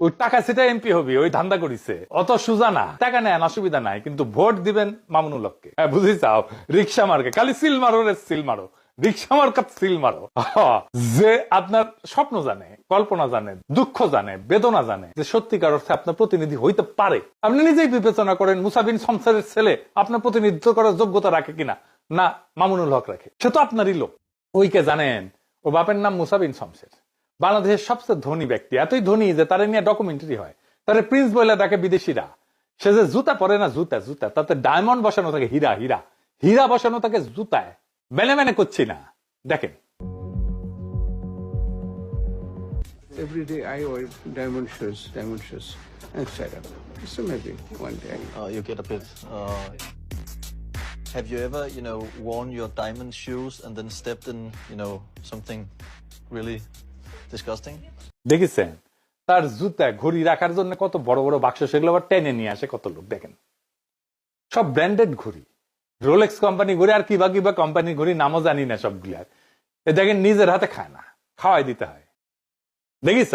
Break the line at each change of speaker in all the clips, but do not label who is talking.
ওই টাকা সেটা এমপি হবি, ওই ধান্দা করিছে। অত সুজা না টাকা নেন অসুবিধা নাই, কিন্তু ভোট দিবেন মামুনুল হককে। হ্যাঁ বুঝি চাও রিক্সা মার্কে খালি সিল মারো রে, সিল মারো। রিক্সা মার্কাত সিল মারো। যে আপনার স্বপ্ন জানে, কল্পনা জানে, দুঃখ জানে, বেদনা জানে, যে সত্যিকার অর্থে আপনার প্রতিনিধি হইতে পারে। আপনি নিজেই বিবেচনা করেন, মুসাবিন ছেলে, আপনার প্রতিনিধিত্ব করার যোগ্যতা রাখে কিনা? না, মামুনুল হক রাখে। সে তো আপনারই লোক। ওইকে জানেন, ও বাপের নাম মুসাবিন শমশের বাংলাদেশের সবচেয়ে ধনী ব্যক্তি এতই ধনী যে তারা নিয়ে ডকুমেন্টারি হয় তারা প্রিন্স বলে ডাকে বিদেশিরা সে যে জুতা পরে না জুতা জুতা তাতে ডায়মন্ড বসানো থাকে হীরা হীরা হীরা বসানো থাকে জুতায় মেনে মেনে করছি না দেখেন
Every day I wear diamond shoes, diamond shoes, and set up. So maybe one day.
Uh, you get a bit. Uh, have you ever, you know, worn your diamond shoes and then stepped in, you know, something really disgusting?
দেখেছেন? তার জুতা ঘড়ি রাখার জন্য কত বড় বড় বাক্স, সেগুলো আবার টেনে নিয়ে আসে কত লোক, দেখেন। সব ব্র্যান্ডেড ঘড়ি। রোলেক্স কোম্পানি ঘড়ি আর কিবা কিবা কোম্পানি ঘড়ি, নামও জানি না সবগুলার। এ দেখেন, নিজের হাতে খায় না, খাওয়াই দিতে হয়। দেখিস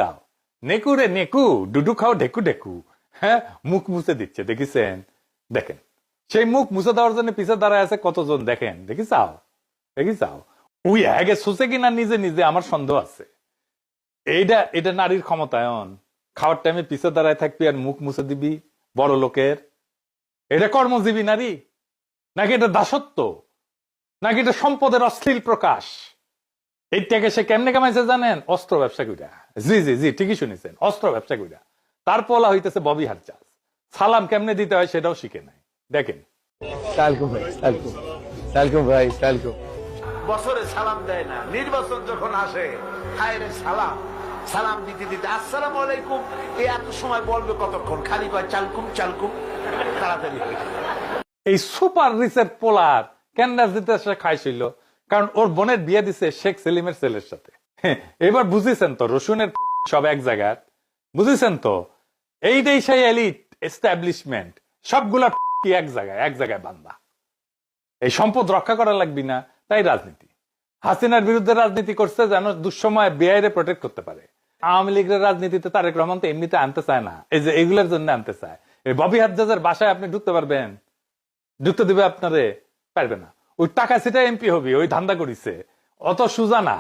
নেকু রে নেকু, ডুডু খাও ঢেকু ঢেকু। হ্যাঁ মুখ মুছে দিচ্ছে, দেখিছেন? দেখেন, সেই মুখ মুছে দেওয়ার জন্য পিছে দাঁড়ায় আছে কতজন, দেখেন। দেখি চাও? দেখি চাও? উই, আগে সুসে কিনা, নিজে নিজে, আমার সন্দেহ আছে। এইটা এটা নারীর ক্ষমতায়ন খাওয়ার টাইমে পিছে দাঁড়ায় থাকবি আর মুখ মুছে দিবি বড় লোকের। এটা কর্মজীবী নারী? নাকি এটা দাসত্ব? নাকি এটা সম্পদের অশ্লীল প্রকাশ? এইটাকে সে কেমনে কামাইছে জানেন? অস্ত্র ব্যবসা কইরা। জি জি জি ঠিকই শুনেছেন অস্ত্র ব্যবসা কইরা। তার পলা হইতেছে ববি হারচাস সালাম কেমনে দিতে হয় সেটাও শিখে নাই। দেখেন।
সালকুম ভাই সালকুম। সালকুম ভাই সালকুম।
বছরে সালাম দেয় না। নির্বাচন যখন আসে হায় রে সালাম। সালাম দিতে দিতে আসসালাম আলাইকুম। এ এত সময় বলবে কতক্ষণ? খালি কয় চালকুম চালকুম। তাড়াতাড়ি
এই সুপার রিচের পোলার কেন দিতে সে খাইছিল? কারণ ওর বোনের বিয়ে দিছে শেখ সেলিমের ছেলের সাথে। হ্যাঁ, এবার বুঝেছেন তো রসুনের সব এক জায়গার। বুঝেছেন তো এইটাই সেই এলিট এস্টাবলিশমেন্ট। সবগুলা কি এক জায়গায় এক জায়গায় বান্দা। এই সম্পদ রক্ষা করা লাগবি না তাই রাজনীতি। হাসিনার বিরুদ্ধে রাজনীতি করছে যেন দুঃসময় বেআইরে প্রোটেক্ট করতে পারে। আওয়ামী লীগের রাজনীতিতে তারেক রহমান তো এমনিতে আনতে চায় না। এই যে এগুলোর জন্য আনতে চায়। এই ববি হাজ্জাজের বাসায় আপনি ঢুকতে পারবেন। ঢুকতে দিবে আপনারে পারবে না। ওই টাকা সেটা এমপি হবি ওই ধান্দা করিছে। অত সুজা না।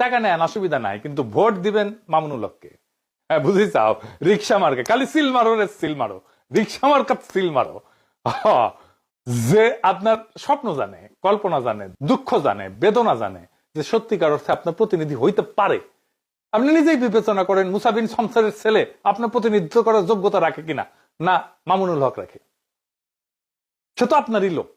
টাকা নেন অসুবিধা নাই কিন্তু ভোট দিবেন মামুনুল হককে। হ্যাঁ বুঝি চাও? রিক্সা মার্কে খালি সিল মারো রে সিল মারো। রিক্সা মার্কাত সিল মারো। হ্যাঁ, যে আপনার স্বপ্ন জানে কল্পনা জানে দুঃখ জানে বেদনা জানে যে সত্যিকার অর্থে আপনার প্রতিনিধি হইতে পারে। আপনি নিজেই বিবেচনা করেন মুসাবিন সংসারের ছেলে আপনার প্রতিনিধিত্ব করার যোগ্যতা রাখে কিনা? না, মামুনুল হক রাখে। সে তো আপনারই লোক।